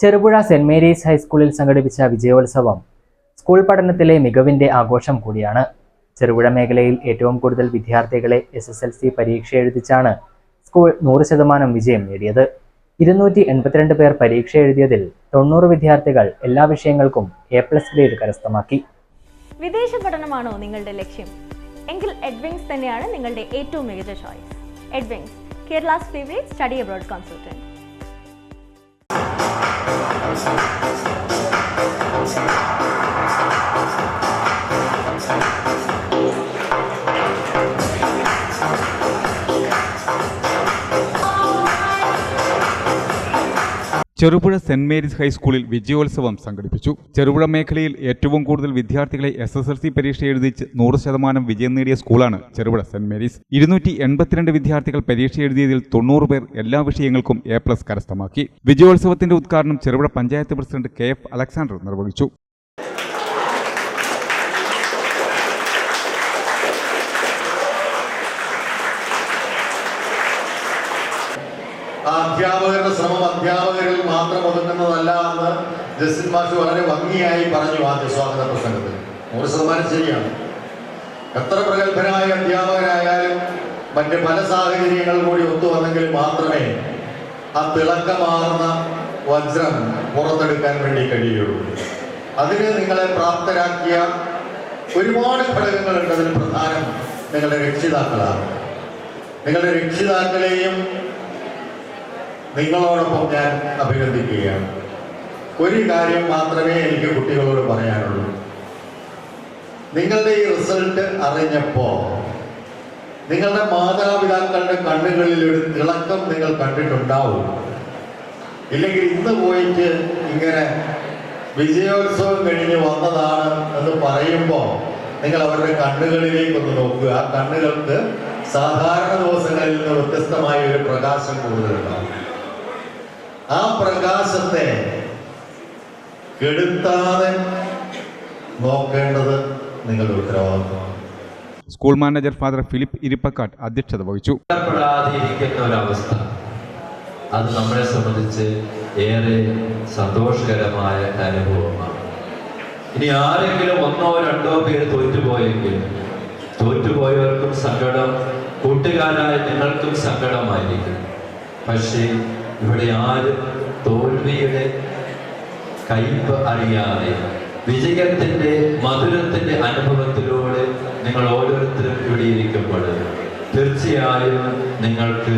Cherupuzha saint Mary's ഹൈസ്കൂളിൽ സംഘടിപ്പിച്ച വിജയോത്സവം school പഠനത്തിലെ മികവിന്റെ ആഘോഷം കൂടിയാണ്. ചെറുപുഴ മേഖലയിൽ ഏറ്റവും കൂടുതൽ വിദ്യാർത്ഥികളെ എസ് എസ് എൽ സി പരീക്ഷ എഴുതിച്ചാണ് സ്കൂൾ നൂറ് ശതമാനം വിജയം നേടിയത്. ഇരുന്നൂറ്റി എൺപത്തിരണ്ട് പേർ പരീക്ഷ എഴുതിയതിൽ തൊണ്ണൂറ് വിദ്യാർത്ഥികൾ എല്ലാ വിഷയങ്ങൾക്കും എ പ്ലസ് ഗ്രേഡ് കരസ്ഥമാക്കി. വിദേശ പഠനമാണോ നിങ്ങളുടെ ലക്ഷ്യം? എങ്കിൽ എഡ്വിങ്സ് തന്നെയാണ് നിങ്ങളുടെ ഏറ്റവും മികച്ച choice Edwings Kerala's study abroad consultant Thank you. Cherupuzha saint Mary's ഹൈസ്കൂളിൽ വിജയോത്സവം സംഘടിപ്പിച്ചു. ചെറുപുഴ മേഖലയിൽ ഏറ്റവും കൂടുതൽ വിദ്യാർത്ഥികളെ എസ് എസ് എൽ സി പരീക്ഷ എഴുതിച്ച് നൂറ് ശതമാനം വിജയം നേടിയ സ്കൂളാണ് ചെറുപുഴ സെന്റ് മേരീസ്. ഇരുന്നൂറ്റി എൺപത്തിരണ്ട് വിദ്യാർത്ഥികൾ പരീക്ഷ എഴുതിയതിൽ തൊണ്ണൂറ് പേർ എല്ലാ വിഷയങ്ങൾക്കും എ പ്ലസ് കരസ്ഥമാക്കി. വിജയോത്സവത്തിന്റെ ഉദ്ഘാടനം Cherupuzha panchayat president K F Alexander നിർവഹിച്ചു. അധ്യാപകരുടെ ശ്രമം മാത്രം ഒതുങ്ങുന്നതല്ല എന്ന് ജസ്റ്റിൻ മാഷ് വളരെ ഭംഗിയായി പറഞ്ഞു ആദ്യ സ്വാഗത പ്രസംഗത്തിൽ. നൂറ് ശതമാനം ശരിയാണ്. എത്ര പ്രഗത്ഭരായ അധ്യാപകരായാലും മറ്റ് പല സാഹചര്യങ്ങൾ കൂടി ഒത്തുവന്നെങ്കിൽ മാത്രമേ ആ തിളക്കമാർന്ന വജ്രം പുറത്തെടുക്കാൻ വേണ്ടി കഴിയുള്ളൂ. അതിന് നിങ്ങളെ പ്രാപ്തരാക്കിയ ഒരുപാട് ഘടകങ്ങളുണ്ട്. അതിന് പ്രധാനം നിങ്ങളുടെ രക്ഷിതാക്കളാണ്. നിങ്ങളുടെ രക്ഷിതാക്കളെയും നിങ്ങളോടൊപ്പം ഞാൻ അഭിനന്ദിക്കുകയാണ്. ഒരു കാര്യം മാത്രമേ എനിക്ക് കുട്ടികളോട് പറയാനുള്ളൂ. നിങ്ങളുടെ ഈ റിസൾട്ട് അറിഞ്ഞപ്പോൾ നിങ്ങളുടെ മാതാപിതാക്കളുടെ കണ്ണുകളിൽ ഒരു തിളക്കം നിങ്ങൾ കണ്ടിട്ടുണ്ടാവും. ഇല്ലെങ്കിൽ ഇന്ന് പോയിട്ട് ഇങ്ങനെ വിജയോത്സവം കഴിഞ്ഞ് വന്നതാണ് എന്ന് പറയുമ്പോൾ നിങ്ങൾ അവരുടെ കണ്ണുകളിലേക്ക് ഒന്ന് നോക്കുക. ആ കണ്ണുകൾക്ക് സാധാരണ ദിവസങ്ങളിൽ നിന്ന് വ്യത്യസ്തമായ ഒരു പ്രകാശം കൂടുതലുണ്ടാവും. ആ പ്രകാശത്തെ കെടുത്താതെ നോക്കേണ്ടത് നിങ്ങളുടെ ഉത്തരവാദിത്വമാണ്. School manager father Philip Irippakkattu അധ്യക്ഷത വഹിച്ചു. ഒരവസ്ഥ. അത് നമ്മളെ സംബന്ധിച്ച് ഏറെ സന്തോഷകരമായ അനുഭവമാണ്. ഇനി ആരെങ്കിലും ഒന്നോ രണ്ടോ പേര് തോറ്റുപോയെങ്കിൽ തോറ്റുപോയവർക്കും സങ്കടം കൂട്ടുകാരായ നിങ്ങൾക്കും സങ്കടമായിരിക്കും. പക്ഷേ ഇവിടെ ആരും തോൽവിയുടെ കയ്പ് അറിയാതെ വിജയത്തിന്റെ മധുരത്തിന്റെ അനുഭവത്തിലൂടെ നിങ്ങൾ ഓരോരുത്തരും ഇവിടെ തീർച്ചയായും നിങ്ങൾക്ക്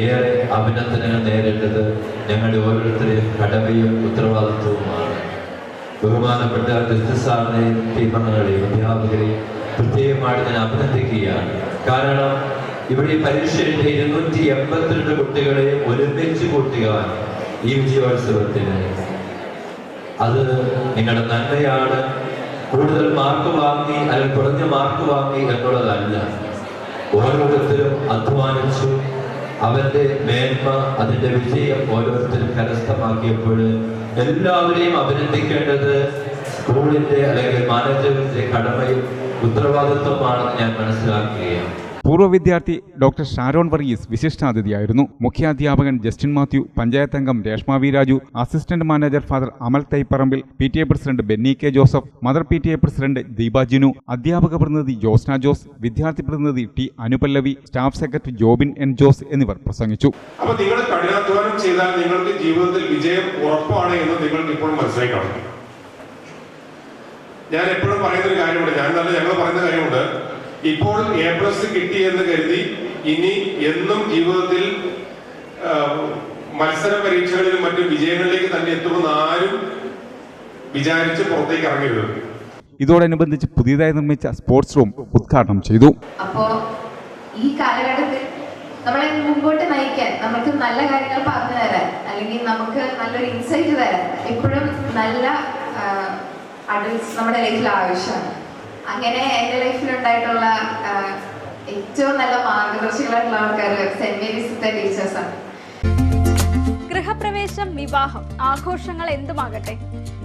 ഏറെ അഭിനന്ദനങ്ങൾ നേരിട്ടത് ഞങ്ങളുടെ ഓരോരുത്തരെയും കടമയും ഉത്തരവാദിത്വവുമാണ്. ബഹുമാനപ്പെട്ട സാറിനെയും ടീമങ്ങളെയും അധ്യാപകരെയും പ്രത്യേകമായിട്ട് ഞാൻ അഭിനന്ദിക്കുകയാണ്. കാരണം ഇവിടെ ഈ പരീക്ഷ എഴുതിയ ഇരുന്നൂറ്റി എൺപത്തിരണ്ട് കുട്ടികളെ ഒരുമിച്ച് കൂട്ടുക ഈ വിജയോത്സവത്തിന്. അത് നിങ്ങളുടെ നന്മയാണ്. കൂടുതൽ മാർക്ക് വാങ്ങി അല്ലെങ്കിൽ കുറഞ്ഞ മാർക്ക് വാങ്ങി എന്നുള്ളതല്ല. ഓരോരുത്തരും അധ്വാനിച്ചു. അവന്റെ മേന്മ അതിന്റെ വിജയം ഓരോരുത്തരും കരസ്ഥമാക്കിയപ്പോൾ എല്ലാവരെയും അഭിനന്ദിക്കേണ്ടത് സ്കൂളിന്റെ അല്ലെങ്കിൽ മാനേജറിന്റെ കടമയും ഉത്തരവാദിത്വമാണെന്ന് ഞാൻ മനസ്സിലാക്കുകയാണ്. പൂർവ വിദ്യാർത്ഥി ഡോക്ടർ ഷാരോൺ വർഗീസ് വിശിഷ്ടാതിഥിയായിരുന്നു. മുഖ്യാധ്യാപകൻ ജസ്റ്റിൻ മാത്യു പഞ്ചായത്ത് അംഗം Reshma V Raju assistant manager father Amal Thaiparambil P T A president Benny K Joseph mother P T A president Deepa Jinu അധ്യാപക പ്രതിനിധി ജോസ്ന ജോസ് വിദ്യാർത്ഥി പ്രതിനിധി T Anupallavi staff secretary Jobin N Jose എന്നിവർ പ്രസംഗിച്ചു. അപ്പോൾ നിങ്ങൾ കഠിനാധ്വാനം ചെയ്താൽ നിങ്ങൾക്ക് ജീവിതത്തിൽ വിജയം ഉറപ്പാണ് എന്ന് നിങ്ങൾക്ക് ഇപ്പോൾ മനസ്സിലാക്കണം ഞാൻ എപ്പോഴും പറയുന്ന ഒരു കാര്യമുണ്ട്. ഞാൻ തന്നെ ഞങ്ങൾ പറയുന്ന കാര്യമുണ്ട്. ഇപ്പോൾ എ പ്ലസ് കിട്ടി എന്ന് കരുതി ഇനി എന്നും ജീവിതത്തിൽ മത്സര പരീക്ഷകളിലും മറ്റു വിജയങ്ങളിലേക്ക് തന്നെ എത്തുമെന്ന് ആരും വിചാരിച്ച് പുറത്തേക്ക് ഇറങ്ങരുത്. ഇതോടനുബന്ധിച്ച് പുതിയതായി നിർമ്മിച്ച സ്പോർട്സ് റൂം ഉദ്ഘാടനം ചെയ്തു. അപ്പോ ഈ കാലഘട്ടത്തിൽ നമ്മളെ മുമ്പോട്ട് നയിക്കാൻ നമുക്ക് നല്ല കാര്യങ്ങൾ പറഞ്ഞു തരാൻ അല്ലെങ്കിൽ നമുക്ക് നല്ലൊരു ഇൻസൈറ്റ് തരാൻ എപ്പോഴും നല്ല അഡൽസ് നമ്മുടെ ലൈഫിൽ ആവശ്യമാണ്. അങ്ങനെ എന്റെ ലൈഫിൽ ഉണ്ടായിട്ടുള്ള ഏറ്റവും നല്ല മാർഗദർശികളായിട്ടുള്ള ആൾക്കാർ സെന്റ് മേരീസിന്റെ ടീച്ചേഴ്സാണ്. ഗൃഹപ്രവേശം വിവാഹം ആഘോഷങ്ങൾ എന്തുമാകട്ടെ?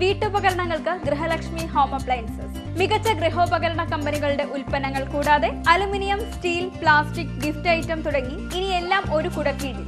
വീട്ടുപകരണങ്ങൾക്ക് ഗൃഹലക്ഷ്മി ഹോം അപ്ലയൻസസ്. മികച്ച ഗൃഹോപകരണ കമ്പനികളുടെ ഉൽപ്പന്നങ്ങൾ കൂടാതെ aluminium steel plastic gift item തുടങ്ങി ഇനിയെല്ലാം ഒരു കുടക്കീഴിൽ.